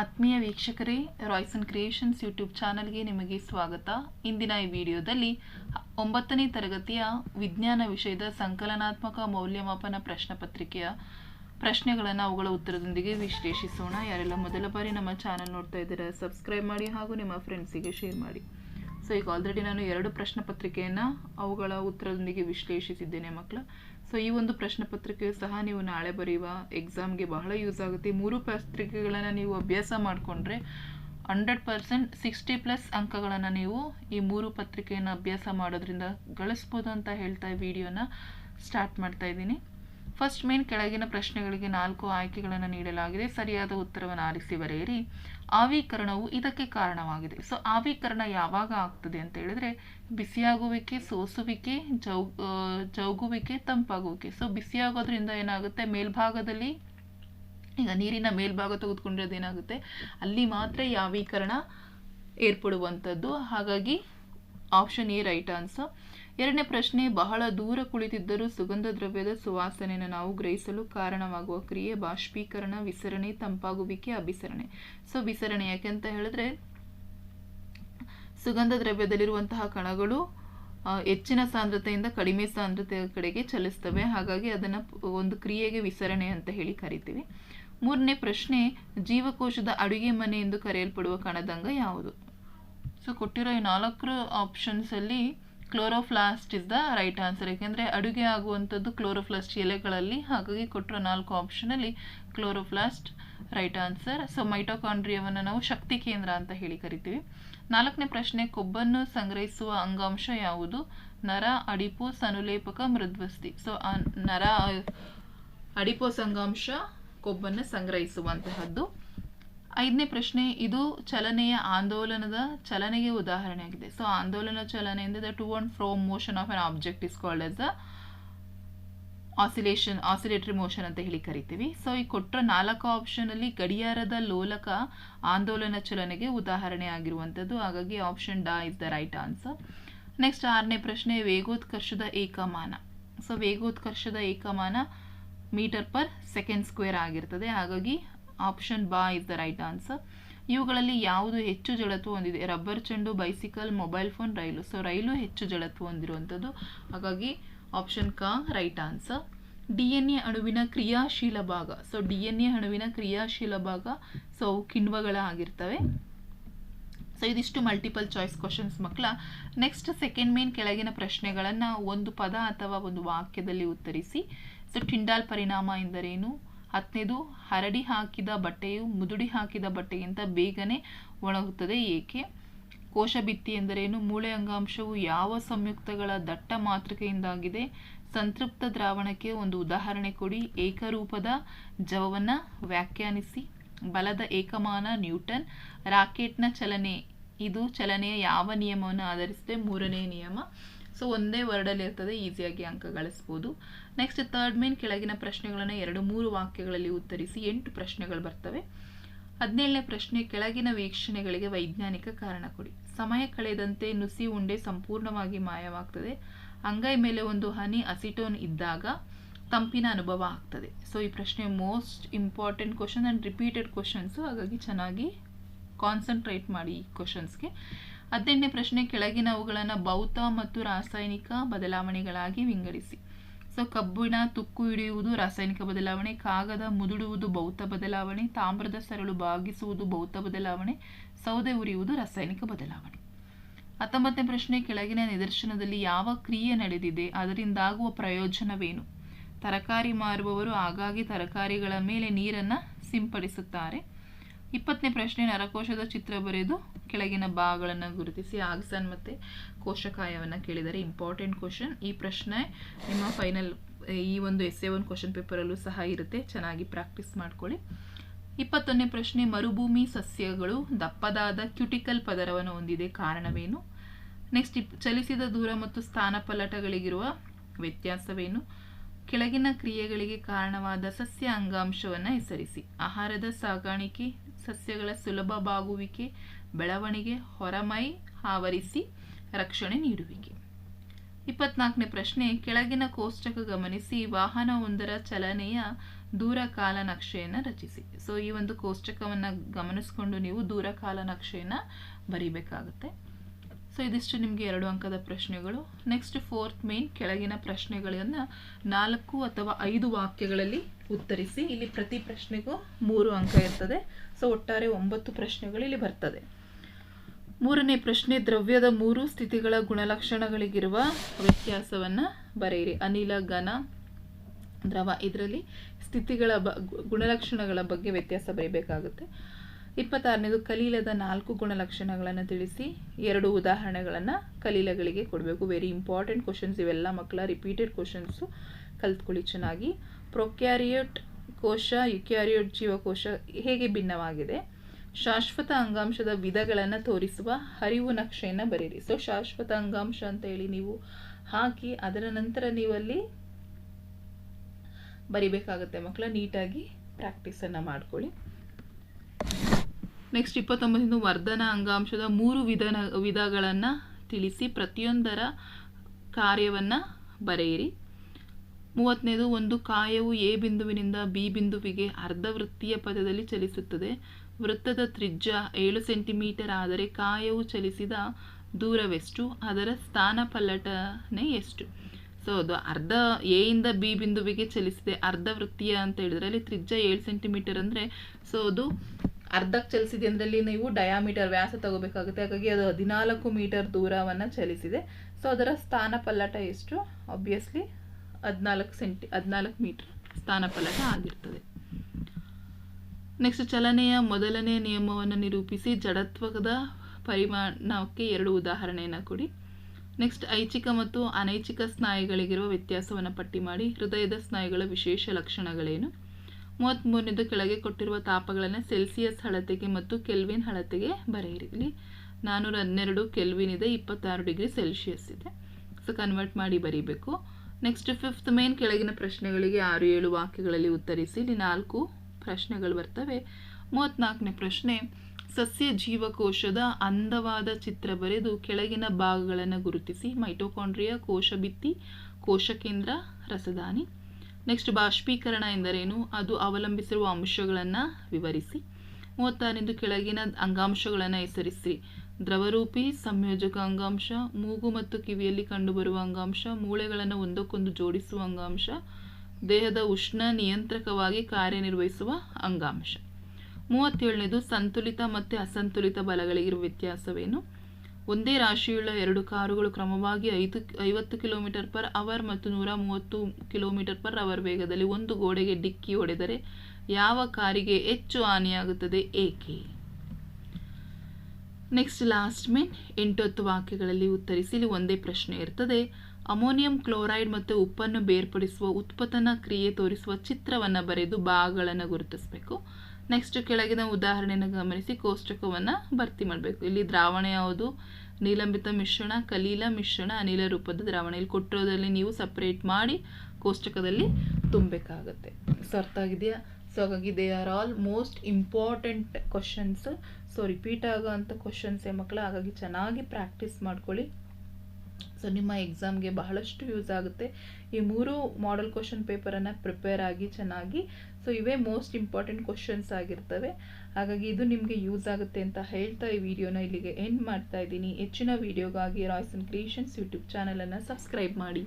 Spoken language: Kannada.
ಆತ್ಮೀಯ ವೀಕ್ಷಕರೇ ರಾಯ್ಸನ್ ಕ್ರಿಯೇಷನ್ಸ್ ಯೂಟ್ಯೂಬ್ ಚಾನಲ್ಗೆ ನಿಮಗೆ ಸ್ವಾಗತ. ಇಂದಿನ ಈ ವಿಡಿಯೋದಲ್ಲಿ ಒಂಬತ್ತನೇ ತರಗತಿಯ ವಿಜ್ಞಾನ ವಿಷಯದ ಸಂಕಲನಾತ್ಮಕ ಮೌಲ್ಯಮಾಪನ ಪ್ರಶ್ನೆ ಪತ್ರಿಕೆಯ ಪ್ರಶ್ನೆಗಳನ್ನು ಅವುಗಳ ಉತ್ತರದೊಂದಿಗೆ ವಿಶ್ಲೇಷಿಸೋಣ. ಯಾರೆಲ್ಲ ಮೊದಲ ಬಾರಿ ನಮ್ಮ ಚಾನಲ್ ನೋಡ್ತಾ ಇದ್ದೀರಾ ಸಬ್ಸ್ಕ್ರೈಬ್ ಮಾಡಿ ಹಾಗೂ ನಿಮ್ಮ ಫ್ರೆಂಡ್ಸಿಗೆ ಶೇರ್ ಮಾಡಿ. ಸೊ ಈಗ ಆಲ್ರೆಡಿ ನಾನು ಎರಡು ಪ್ರಶ್ನೆ ಪತ್ರಿಕೆಯನ್ನು ಅವುಗಳ ಉತ್ತರದೊಂದಿಗೆ ವಿಶ್ಲೇಷಿಸಿದ್ದೇನೆ ಮಕ್ಕಳ ಸೊ ಈ ಒಂದು ಪ್ರಶ್ನೆ ಪತ್ರಿಕೆಯು ಸಹ ನೀವು ನಾಳೆ ಬರೆಯುವ ಎಕ್ಸಾಮ್ಗೆ ಬಹಳ ಯೂಸ್ ಆಗುತ್ತೆ. ಮೂರು ಪತ್ರಿಕೆಗಳನ್ನು ನೀವು ಅಭ್ಯಾಸ ಮಾಡಿಕೊಂಡ್ರೆ ಹಂಡ್ರೆಡ್ ಪರ್ಸೆಂಟ್ ಸಿಕ್ಸ್ಟಿ ಪ್ಲಸ್ ಅಂಕಗಳನ್ನು ನೀವು ಈ ಮೂರು ಪತ್ರಿಕೆಯನ್ನು ಅಭ್ಯಾಸ ಮಾಡೋದ್ರಿಂದ ಗಳಿಸ್ಬೋದು ಅಂತ ಹೇಳ್ತಾ ವಿಡಿಯೋನ ಸ್ಟಾರ್ಟ್ ಮಾಡ್ತಾ ಇದ್ದೀನಿ. ಫಸ್ಟ್ ಮೇನ್ ಕೆಳಗಿನ ಪ್ರಶ್ನೆಗಳಿಗೆ ನಾಲ್ಕು ಆಯ್ಕೆಗಳನ್ನು ನೀಡಲಾಗಿದೆ. ಸರಿಯಾದ ಉತ್ತರವನ್ನು ಆರಿಸಿ ಬರೆಯಿರಿ. ಆವೀಕರಣವು ಇದಕ್ಕೆ ಕಾರಣವಾಗಿದೆ. ಸೊ ಆವೀಕರಣ ಯಾವಾಗ ಆಗ್ತದೆ ಅಂತ ಹೇಳಿದ್ರೆ, ಬಿಸಿಯಾಗುವಿಕೆ, ಸೋಸುವಿಕೆ, ಜೌ ಜೌಗುವಿಕೆ, ತಂಪಾಗುವಿಕೆ. ಸೊ ಬಿಸಿಯಾಗೋದ್ರಿಂದ ಏನಾಗುತ್ತೆ? ಮೇಲ್ಭಾಗದಲ್ಲಿ, ಈಗ ನೀರಿನ ಮೇಲ್ಭಾಗ ತೆಗೆದುಕೊಂಡಿರೋದು ಏನಾಗುತ್ತೆ? ಅಲ್ಲಿ ಮಾತ್ರ ಯಾವೀಕರಣ ಏರ್ಪಡುವಂಥದ್ದು. ಹಾಗಾಗಿ ಆಪ್ಷನ್ ಎ ರೈಟ್ ಆನ್ಸರ್ ಎರಡನೇ ಪ್ರಶ್ನೆ, ಬಹಳ ದೂರ ಕುಳಿತಿದ್ದರೂ ಸುಗಂಧ ದ್ರವ್ಯದ ಸುವಾಸನೆಯನ್ನು ನಾವು ಗ್ರಹಿಸಲು ಕಾರಣವಾಗುವ ಕ್ರಿಯೆ ಬಾಷ್ಪೀಕರಣ, ವಿಸರಣೆ, ತಂಪಾಗುವಿಕೆ, ಅಭಿಸರಣೆ. ಸೊ ವಿಸರಣೆ ಯಾಕೆಂತ ಹೇಳಿದ್ರೆ, ಸುಗಂಧ ದ್ರವ್ಯದಲ್ಲಿರುವಂತಹ ಕಣಗಳು ಹೆಚ್ಚಿನ ಸಾಂದ್ರತೆಯಿಂದ ಕಡಿಮೆ ಸಾಂದ್ರತೆಯ ಕಡೆಗೆ ಚಲಿಸ್ತವೆ. ಹಾಗಾಗಿ ಅದನ್ನು ಒಂದು ಕ್ರಿಯೆಗೆ ವಿಸರಣೆ ಅಂತ ಹೇಳಿ ಕರಿತೀವಿ. ಮೂರನೇ ಪ್ರಶ್ನೆ, ಜೀವಕೋಶದ ಅಡುಗೆ ಮನೆ ಎಂದು ಕರೆಯಲ್ಪಡುವ ಕಣದಂಗ ಯಾವುದು? ಸೊ ಕೊಟ್ಟಿರೋ ಈ ನಾಲ್ಕು ಆಪ್ಷನ್ಸಲ್ಲಿ chloroplast is the right answer ಏಕೆಂದರೆ ಅಡುಗೆ ಆಗುವಂಥದ್ದು ಕ್ಲೋರೋಫ್ಲಾಸ್ಟ್ ಎಲೆಗಳಲ್ಲಿ, ಹಾಗಾಗಿ ಕೊಟ್ಟಿರೋ ನಾಲ್ಕು ಆಪ್ಷನಲ್ಲಿ ಕ್ಲೋರೋಫ್ಲಾಸ್ಟ್ ರೈಟ್ ಆನ್ಸರ್ ಸೊ ಮೈಟೋಕಾಂಡ್ರಿಯವನ್ನು ನಾವು ಶಕ್ತಿ ಕೇಂದ್ರ ಅಂತ ಹೇಳಿ ಕರಿತೀವಿ. ನಾಲ್ಕನೇ ಪ್ರಶ್ನೆ, ಕೊಬ್ಬನ್ನು ಸಂಗ್ರಹಿಸುವ ಅಂಗಾಂಶ ಯಾವುದು? ನರ ಅಡಿಪೋಸ್ ಸನುಲೇಪಕ, ಮೃದ್ವಸ್ತಿ. ಸೊ ನರ, ಅಡಿಪೋಸ್ ಅಂಗಾಂಶ ಕೊಬ್ಬನ್ನು ಸಂಗ್ರಹಿಸುವಂತಹದ್ದು. ಐದನೇ ಪ್ರಶ್ನೆ, ಇದು ಚಲನೆಯ ಆಂದೋಲನದ ಚಲನೆಗೆ ಉದಾಹರಣೆಯಾಗಿದೆ. ಸೊ ಆಂದೋಲನ ಚಲನೆ ಅಂದರೆ the to and fro motion of an object is called as the oscillation oscillatory motion ಅಂತ ಹೇಳಿ ಕರಿತೀವಿ. ಸೊ ಈ ಕೊಟ್ಟರೆ ನಾಲ್ಕು ಆಪ್ಷನಲ್ಲಿ ಗಡಿಯಾರದ ಲೋಲಕ ಆಂದೋಲನ ಚಲನೆಗೆ ಉದಾಹರಣೆ ಆಗಿರುವಂಥದ್ದು ಹಾಗಾಗಿ option D is the right answer next ಆರನೇ ಪ್ರಶ್ನೆ, ವೇಗೋತ್ಕರ್ಷದ ಏಕಮಾನ. ಸೊ ವೇಗೋತ್ಕರ್ಷದ ಏಕಮಾನ ಮೀಟರ್ ಪರ್ ಸೆಕೆಂಡ್ ಸ್ಕ್ವೇರ್ ಆಗಿರ್ತದೆ. ಹಾಗಾಗಿ ಆಪ್ಷನ್ ಬಾ ಇಸ್ ದ ರೈಟ್ ಆನ್ಸರ್. ಇವುಗಳಲ್ಲಿ ಯಾವುದು ಹೆಚ್ಚು ಜಡತ್ವ ಹೊಂದಿದೆ? ರಬ್ಬರ್ ಚೆಂಡು, ಬೈಸಿಕಲ್, ಮೊಬೈಲ್ ಫೋನ್, ರೈಲು. ಸೊ ರೈಲು ಹೆಚ್ಚು ಜಡತ್ವ ಹೊಂದಿರುವಂಥದ್ದು. ಹಾಗಾಗಿ ಆಪ್ಷನ್ ಕ, right answer. D N A ಅಣುವಿನ ಕ್ರಿಯಾಶೀಲ ಭಾಗ. ಸೊ ಡಿ ಎನ್ ಎ ಅಣುವಿನ ಕ್ರಿಯಾಶೀಲ ಭಾಗ ಸೊ ಕಿಣ್ವಗಳ ಆಗಿರ್ತವೆ. ಸೊ ಇದಿಷ್ಟು ಮಲ್ಟಿಪಲ್ ಚಾಯ್ಸ್ ಕ್ವಶನ್ಸ್ ಮಕ್ಕಳ. ನೆಕ್ಸ್ಟ್ ಸೆಕೆಂಡ್ ಮೇನ್ ಕೆಳಗಿನ ಪ್ರಶ್ನೆಗಳನ್ನು ಒಂದು ಪದ ಅಥವಾ ಒಂದು ವಾಕ್ಯದಲ್ಲಿ ಉತ್ತರಿಸಿ. ಸೊ ಟಿಂಡಾಲ್ ಪರಿಣಾಮ ಎಂದರೇನು? ಹತ್ತನೇದು ಹರಡಿ ಹಾಕಿದ ಬಟ್ಟೆಯು ಮುದುಡಿ ಹಾಕಿದ ಬಟ್ಟೆಗಿಂತ ಬೇಗನೆ ಒಣಗುತ್ತದೆ. ಏಕೆ? ಕೋಶಭಿತ್ತಿ ಎಂದರೇನು? ಮೂಳೆ ಅಂಗಾಂಶವು ಯಾವ ಸಂಯುಕ್ತಗಳ ದಟ್ಟ ಮಾತೃಕೆಯಿಂದಾಗಿದೆ ಸಂತೃಪ್ತ ದ್ರಾವಣಕ್ಕೆ ಒಂದು ಉದಾಹರಣೆ ಕೊಡಿ. ಏಕರೂಪದ ಜವವನ್ನು ವ್ಯಾಖ್ಯಾನಿಸಿ. ಬಲದ ಏಕಮಾನ ನ್ಯೂಟನ್ ರಾಕೆಟ್ನ ಚಲನೆ. ಇದು ಚಲನೆಯ ಯಾವ ನಿಯಮವನ್ನು ಆಧರಿಸಿದೆ? ಮೂರನೇ ನಿಯಮ. ಸೊ ಒಂದೇ ವರ್ಡಲ್ಲಿ ಇರ್ತದೆ ಈಸಿಯಾಗಿ ಅಂಕ ಗಳಿಸ್ಬೋದು. ನೆಕ್ಸ್ಟ್ ಥರ್ಡ್ ಮೇನ್ ಕೆಳಗಿನ ಪ್ರಶ್ನೆಗಳನ್ನು ಎರಡು ಮೂರು ವಾಕ್ಯಗಳಲ್ಲಿ ಉತ್ತರಿಸಿ ಎಂಟು ಪ್ರಶ್ನೆಗಳು ಬರ್ತವೆ. ಹದಿನೇಳನೇ ಪ್ರಶ್ನೆ, ಕೆಳಗಿನ ವೀಕ್ಷಣೆಗಳಿಗೆ ವೈಜ್ಞಾನಿಕ ಕಾರಣ ಕೊಡಿ. ಸಮಯ ಕಳೆದಂತೆ ನುಸಿ ಉಂಡೆ ಸಂಪೂರ್ಣವಾಗಿ ಮಾಯವಾಗ್ತದೆ. ಅಂಗೈ ಮೇಲೆ ಒಂದು ಹನಿ ಅಸಿಟೋನ್ ಇದ್ದಾಗ ತಂಪಿನ ಅನುಭವ ಆಗ್ತದೆ. ಸೊ ಈ ಪ್ರಶ್ನೆ most important question and repeated questions ಹಾಗಾಗಿ ಚೆನ್ನಾಗಿ ಕಾನ್ಸಂಟ್ರೇಟ್ ಮಾಡಿ ಈ ಕ್ವಶನ್ಸ್ಗೆ ಹದಿನೆಂಟನೇ ಪ್ರಶ್ನೆ ಕೆಳಗಿನವುಗಳನ್ನು ಭೌತ ಮತ್ತು ರಾಸಾಯನಿಕ ಬದಲಾವಣೆಗಳಾಗಿ ವಿಂಗಡಿಸಿ. ಸೊ ಕಬ್ಬಿಣ, ತುಕ್ಕು ಹಿಡಿಯುವುದು ರಾಸಾಯನಿಕ ಬದಲಾವಣೆ, ಕಾಗದ ಮುದುಡುವುದು ಭೌತ ಬದಲಾವಣೆ, ತಾಮ್ರದ ಸರಳು ಬಾಗಿಸುವುದು ಭೌತ ಬದಲಾವಣೆ, ಸೌದೆ ಉರಿಯುವುದು ರಾಸಾಯನಿಕ ಬದಲಾವಣೆ. ಹತ್ತೊಂಬತ್ತನೇ ಪ್ರಶ್ನೆ ಕೆಳಗಿನ ನಿದರ್ಶನದಲ್ಲಿ ಯಾವ ಕ್ರಿಯೆ ನಡೆದಿದೆ? ಅದರಿಂದಾಗುವ ಪ್ರಯೋಜನವೇನು? ತರಕಾರಿ ಮಾರುವವರು ಆಗಾಗ್ಗೆ ತರಕಾರಿಗಳ ಮೇಲೆ ನೀರನ್ನು ಸಿಂಪಡಿಸುತ್ತಾರೆ. ಇಪ್ಪತ್ತನೇ ಪ್ರಶ್ನೆ ನರಕೋಶದ ಚಿತ್ರ ಬರೆದು ಕೆಳಗಿನ ಭಾಗಗಳನ್ನು ಗುರುತಿಸಿ ಆಕ್ಸನ್ ಮತ್ತು ಕೋಶಕಾಯವನ್ನು ಕೇಳಿದರೆ ಇಂಪಾರ್ಟೆಂಟ್ ಕ್ವಶನ್. ಈ ಪ್ರಶ್ನೆ ನಿಮ್ಮ ಫೈನಲ್, ಈ ಒಂದು ಎಸ್ ಎ ಒನ್ ಕ್ವಶನ್ ಪೇಪರಲ್ಲೂ ಸಹ ಇರುತ್ತೆ. ಚೆನ್ನಾಗಿ ಪ್ರಾಕ್ಟೀಸ್ ಮಾಡ್ಕೊಳ್ಳಿ. ಇಪ್ಪತ್ತೊಂದನೇ ಪ್ರಶ್ನೆ, ಮರುಭೂಮಿ ಸಸ್ಯಗಳು ದಪ್ಪದಾದ ಕ್ಯುಟಿಕಲ್ ಪದರವನ್ನು ಹೊಂದಿದೆ ಕಾರಣವೇನು? ನೆಕ್ಸ್ಟ್ ಚಲಿಸಿದ ದೂರ ಮತ್ತು ಸ್ಥಾನಪಲ್ಲಟಗಳಿಗಿರುವ ವ್ಯತ್ಯಾಸವೇನು? ಕೆಳಗಿನ ಕ್ರಿಯೆಗಳಿಗೆ ಕಾರಣವಾದ ಸಸ್ಯ ಅಂಗಾಂಶವನ್ನು ಹೆಸರಿಸಿ. ಆಹಾರದ ಸಾಗಾಣಿಕೆ ಸಸ್ಯಗಳ ಸುಲಭ ಬಾಗುವಿಕೆ ಬೆಳವಣಿಗೆ, ಹೊರಮೈ ಆವರಿಸಿ ರಕ್ಷಣೆ ನೀಡುವಿಕೆ. ಇಪ್ಪತ್ನಾಲ್ಕನೇ ಪ್ರಶ್ನೆ, ಕೆಳಗಿನ ಕೋಷ್ಟಕ ಗಮನಿಸಿ ವಾಹನವೊಂದರ ಚಲನೆಯ ದೂರ ಕಾಲ ನಕ್ಷೆಯನ್ನು ರಚಿಸಿ. ಸೊ ಈ ಒಂದು ಕೋಷ್ಟಕವನ್ನು ಗಮನಿಸ್ಕೊಂಡು ನೀವು ದೂರ ಕಾಲ ನಕ್ಷೆಯನ್ನು ಬರಿಬೇಕಾಗುತ್ತೆ. ಸೊ ಇದಿಷ್ಟು ನಿಮಗೆ ಎರಡು ಅಂಕದ ಪ್ರಶ್ನೆಗಳು. ನೆಕ್ಸ್ಟ್ ಫೋರ್ತ್ ಮೇನ್ ಕೆಳಗಿನ ಪ್ರಶ್ನೆಗಳನ್ನು ನಾಲ್ಕು ಅಥವಾ ಐದು ವಾಕ್ಯಗಳಲ್ಲಿ ಉತ್ತರಿಸಿ. ಇಲ್ಲಿ ಪ್ರತಿ ಪ್ರಶ್ನೆಗೂ ಮೂರು ಅಂಕ ಇರ್ತದೆ. ಸೊ ಒಟ್ಟಾರೆ ಒಂಬತ್ತು ಪ್ರಶ್ನೆಗಳು ಇಲ್ಲಿ ಬರ್ತದೆ. ಮೂರನೇ ಪ್ರಶ್ನೆ, ದ್ರವ್ಯದ ಮೂರು ಸ್ಥಿತಿಗಳ ಗುಣಲಕ್ಷಣಗಳಿಗಿರುವ ವ್ಯತ್ಯಾಸವನ್ನು ಬರೆಯಿರಿ. ಅನಿಲ, ಘನ, ದ್ರವ. ಇದರಲ್ಲಿ ಸ್ಥಿತಿಗಳ ಬ, ಗುಣಲಕ್ಷಣಗಳ ಬಗ್ಗೆ ವ್ಯತ್ಯಾಸ ಬರೀಬೇಕಾಗುತ್ತೆ. ಇಪ್ಪತ್ತಾರನೇದು ಕಲೀಲದ ನಾಲ್ಕು ಗುಣಲಕ್ಷಣಗಳನ್ನು ತಿಳಿಸಿ ಎರಡು ಉದಾಹರಣೆಗಳನ್ನು ಕಲೀಲಗಳಿಗೆ ಕೊಡಬೇಕು. ವೆರಿ ಇಂಪಾರ್ಟೆಂಟ್ ಕ್ವಶನ್ಸ್ ಇವೆಲ್ಲ ಮಕ್ಕಳ ರಿಪೀಟೆಡ್ ಕ್ವಶನ್ಸು ಕಲ್ತ್ಕೊಳ್ಳಿ ಚೆನ್ನಾಗಿ. ಪ್ರೊಕ್ಯಾರಿಯೋಟ್ ಕೋಶ, ಯುಕ್ಯಾರಿಯೋಟ್ ಜೀವಕೋಶ ಹೇಗೆ ಭಿನ್ನವಾಗಿದೆ? ಶಾಶ್ವತ ಅಂಗಾಂಶದ ವಿಧಗಳನ್ನು ತೋರಿಸುವ ಹರಿವು ನಕ್ಷೆಯನ್ನು ಬರೀರಿ ಸೊ ಶಾಶ್ವತ ಅಂಗಾಂಶ ಅಂತ ಹೇಳಿ ನೀವು ಹಾಕಿ ಅದರ ನಂತರ ನೀವಲ್ಲಿ ಬರಿಬೇಕಾಗುತ್ತೆ ಮಕ್ಕಳ. ನೀಟಾಗಿ ಪ್ರಾಕ್ಟೀಸನ್ನು ಮಾಡ್ಕೊಳ್ಳಿ. ನೆಕ್ಸ್ಟ್ ಇಪ್ಪತ್ತೊಂಬತ್ತಿಂದ ವರ್ಧನ ಅಂಗಾಂಶದ ಮೂರು ವಿಧನ, ವಿಧಗಳನ್ನು ತಿಳಿಸಿ ಪ್ರತಿಯೊಂದರ ಕಾರ್ಯವನ್ನು ಬರೆಯಿರಿ. ಮೂವತ್ತನೇದು, ಒಂದು ಕಾಯವು ಎ ಬಿಂದುವಿನಿಂದ ಬಿ ಬಿಂದುವಿಗೆ ಅರ್ಧವೃತ್ತೀಯ ಪದದಲ್ಲಿ ಚಲಿಸುತ್ತದೆ. ವೃತ್ತದ ತ್ರಿಜ್ಯ ಏಳು ಸೆಂಟಿಮೀಟರ್ ಆದರೆ ಕಾಯವು ಚಲಿಸಿದ ದೂರವೆಷ್ಟು? ಅದರ ಸ್ಥಾನ ಪಲ್ಲಟನೆ ಎಷ್ಟು? ಸೊ ಅದು ಅರ್ಧ ಎ ಇಂದ ಬಿ ಬಿಂದುವಿಗೆ ಚಲಿಸಿದೆ. ಅರ್ಧ ವೃತ್ತೀಯ ಅಂತ ಹೇಳಿದ್ರೆ ಅಲ್ಲಿ ತ್ರಿಜ್ಯ ಏಳು ಸೆಂಟಿಮೀಟರ್ ಅಂದರೆ ಸೊ ಅದು ಅರ್ಧಕ್ಕೆ ಚಲಿಸಿದೆ ಅದರಲ್ಲಿ ನೀವು ಡಯಾಮೀಟರ್ ವ್ಯಾಸ ತಗೋಬೇಕಾಗುತ್ತೆ. ಹಾಗಾಗಿ ಅದು ಹದಿನಾಲ್ಕು ಮೀಟರ್ ದೂರವನ್ನು ಚಲಿಸಿದೆ. ಸೊ ಅದರ ಸ್ಥಾನ ಪಲ್ಲಟ ಎಷ್ಟು? ಆಬ್ವಿಯಸ್ಲಿ ಹದಿನಾಲ್ಕು ಸೆಂಟಿ ಹದಿನಾಲ್ಕು ಮೀಟರ್ ಸ್ಥಾನ ಪಲ್ಲಟ ಆಗಿರ್ತದೆ. ನೆಕ್ಸ್ಟ್ ಚಲನೆಯ ಮೊದಲನೆಯ ನಿಯಮವನ್ನು ನಿರೂಪಿಸಿ ಜಡತ್ವದ ಪರಿಮಾಣಕ್ಕೆ ಎರಡು ಉದಾಹರಣೆಯನ್ನು ಕೊಡಿ. ನೆಕ್ಸ್ಟ್ ಐಚ್ಛಿಕ ಮತ್ತು ಅನೈಚ್ಛಿಕ ಸ್ನಾಯುಗಳಿಗಿರುವ ವ್ಯತ್ಯಾಸವನ್ನು ಪಟ್ಟಿ ಮಾಡಿ. ಹೃದಯದ ಸ್ನಾಯುಗಳ ವಿಶೇಷ ಲಕ್ಷಣಗಳೇನು? ಮೂವತ್ತ್ಮೂರನೇದು ಕೆಳಗೆ ಕೊಟ್ಟಿರುವ ತಾಪಗಳನ್ನು ಸೆಲ್ಸಿಯಸ್ ಅಳತೆಗೆ ಮತ್ತು ಕೆಲ್ವಿನ್ ಅಳತೆಗೆ ಬರೆಯಿರಿ. ಇಲ್ಲಿ ನಾನ್ನೂರ ಹನ್ನೆರಡು ಕೆಲ್ವಿನ್ ಇದೆ, ಇಪ್ಪತ್ತಾರು ಡಿಗ್ರಿ ಸೆಲ್ಸಿಯಸ್ ಇದೆ. ಸೊ ಕನ್ವರ್ಟ್ ಮಾಡಿ ಬರೀಬೇಕು. ನೆಕ್ಸ್ಟ್ ಫಿಫ್ತ್ ಮೇನ್ ಕೆಳಗಿನ ಪ್ರಶ್ನೆಗಳಿಗೆ ಆರು ಏಳು ವಾಕ್ಯಗಳಲ್ಲಿ ಉತ್ತರಿಸಿ. ಇಲ್ಲಿ ನಾಲ್ಕು ಪ್ರಶ್ನೆಗಳು ಬರ್ತವೆ. ಮೂವತ್ತ್ನಾಲ್ಕನೇ ಪ್ರಶ್ನೆ, ಸಸ್ಯ ಜೀವಕೋಶದ ಅಂದವಾದ ಚಿತ್ರ ಬರೆದು ಕೆಳಗಿನ ಭಾಗಗಳನ್ನು ಗುರುತಿಸಿ. ಮೈಟೋಕಾಂಡ್ರಿಯಾ ಕೋಶ ಕೋಶಕೇಂದ್ರ ರಸದಾನಿ ನೆಕ್ಸ್ಟ್ ಬಾಷ್ಪೀಕರಣ ಎಂದರೇನು? ಅದು ಅವಲಂಬಿಸಿರುವ ಅಂಶಗಳನ್ನು ವಿವರಿಸಿ. ಮೂವತ್ತಾರಿಂದು ಕೆಳಗಿನ ಅಂಗಾಂಶಗಳನ್ನು ಹೆಸರಿಸಿ ದ್ರವರೂಪಿ, ಸಂಯೋಜಕ ಅಂಗಾಂಶ, ಮೂಗು ಮತ್ತು ಕಿವಿಯಲ್ಲಿ ಕಂಡುಬರುವ ಅಂಗಾಂಶ, ಮೂಳೆಗಳನ್ನು ಒಂದಕ್ಕೊಂದು ಜೋಡಿಸುವ ಅಂಗಾಂಶ, ದೇಹದ ಉಷ್ಣ ನಿಯಂತ್ರಕವಾಗಿ ಕಾರ್ಯನಿರ್ವಹಿಸುವ ಅಂಗಾಂಶ. ಮೂವತ್ತೇಳನೇದು ಸಂತುಲಿತ ಮತ್ತು ಅಸಂತುಲಿತ ಬಲಗಳಿಗಿರುವ ವ್ಯತ್ಯಾಸವೇನು? ಒಂದೇ ರಾಶಿಯುಳ್ಳ ಎರಡು ಕಾರುಗಳು ಕ್ರಮವಾಗಿ ಐದು, ಐವತ್ತು ಕಿಲೋಮೀಟರ್ ಪರ್ ಅವರ್ ಮತ್ತು ನೂರ ಮೂವತ್ತು ಕಿಲೋಮೀಟರ್ ಪರ್ ಅವರ್ ವೇಗದಲ್ಲಿ ಒಂದು ಗೋಡೆಗೆ ಡಿಕ್ಕಿ ಹೊಡೆದರೆ ಯಾವ ಕಾರಿಗೆ ಹೆಚ್ಚು ಹಾನಿಯಾಗುತ್ತದೆ, ಏಕೆ? ನೆಕ್ಸ್ಟ್ ಲಾಸ್ಟ್ ಮೇನ್ ಎಂಟತ್ತು ವಾಕ್ಯಗಳಲ್ಲಿ ಉತ್ತರಿಸಿ ಇಲ್ಲಿ ಒಂದೇ ಪ್ರಶ್ನೆ ಇರ್ತದೆ. ಅಮೋನಿಯಂ ಕ್ಲೋರೈಡ್ ಮತ್ತು ಉಪ್ಪನ್ನು ಬೇರ್ಪಡಿಸುವ ಉತ್ಪತನ ಕ್ರಿಯೆ ತೋರಿಸುವ ಚಿತ್ರವನ್ನು ಬರೆದು ಭಾಗಗಳನ್ನು ಗುರುತಿಸಬೇಕು. ನೆಕ್ಸ್ಟ್ ಕೆಳಗಿನ ಉದಾಹರಣೆಯನ್ನು ಗಮನಿಸಿ, ಕೋಷ್ಟಕವನ್ನು ಭರ್ತಿ ಮಾಡಬೇಕು. ಇಲ್ಲಿ ದ್ರಾವಣ ಯಾವುದು? ನೀಲಂಬಿತ ಮಿಶ್ರಣ, ಕಲೀಲ ಮಿಶ್ರಣ, ಅನಿಲ ರೂಪದ ದ್ರಾವಣ. ಇಲ್ಲಿ ಕೊಟ್ಟಿರೋದ್ರಲ್ಲಿ ನೀವು ಸಪ್ರೇಟ್ ಮಾಡಿ ಕೋಷ್ಟಕದಲ್ಲಿ ತುಂಬಬೇಕಾಗತ್ತೆ. ಸೊ ಅರ್ಥ ಆಗಿದೆಯಾ? ಸೊ ಹಾಗಾಗಿ they are all most important questions so repeat ಆಗೋ ಅಂಥ ಏ ಮಕ್ಕಳು ಹಾಗಾಗಿ ಚೆನ್ನಾಗಿ ಪ್ರಾಕ್ಟೀಸ್ ಮಾಡ್ಕೊಳ್ಳಿ. ಸೊ ನಿಮ್ಮ ಎಕ್ಸಾಮ್ಗೆ ಬಹಳಷ್ಟು ಯೂಸ್ ಆಗುತ್ತೆ. ಈ ಮೂರು ಮಾಡೆಲ್ ಕ್ವಶನ್ ಪೇಪರನ್ನು ಪ್ರಿಪೇರ್ ಆಗಿ ಚೆನ್ನಾಗಿ ಸೊ ಇವೇ ಮೋಸ್ಟ್ ಇಂಪಾರ್ಟೆಂಟ್ ಕ್ವಶನ್ಸ್ ಆಗಿರ್ತವೆ. ಹಾಗಾಗಿ ಇದು ನಿಮಗೆ ಯೂಸ್ ಆಗುತ್ತೆ ಅಂತ ಹೇಳ್ತಾ ಈ ವಿಡಿಯೋನ ಇಲ್ಲಿಗೆ ಎಂಡ್ ಮಾಡ್ತಾ ಇದ್ದೀನಿ. ಹೆಚ್ಚಿನ ವಿಡಿಯೋಗಾಗಿ ರಾಯ್ಸನ್ ಕ್ರಿಯೇಷನ್ಸ್ ಯೂಟ್ಯೂಬ್ ಚಾನಲನ್ನು ಸಬ್ಸ್ಕ್ರೈಬ್ ಮಾಡಿ.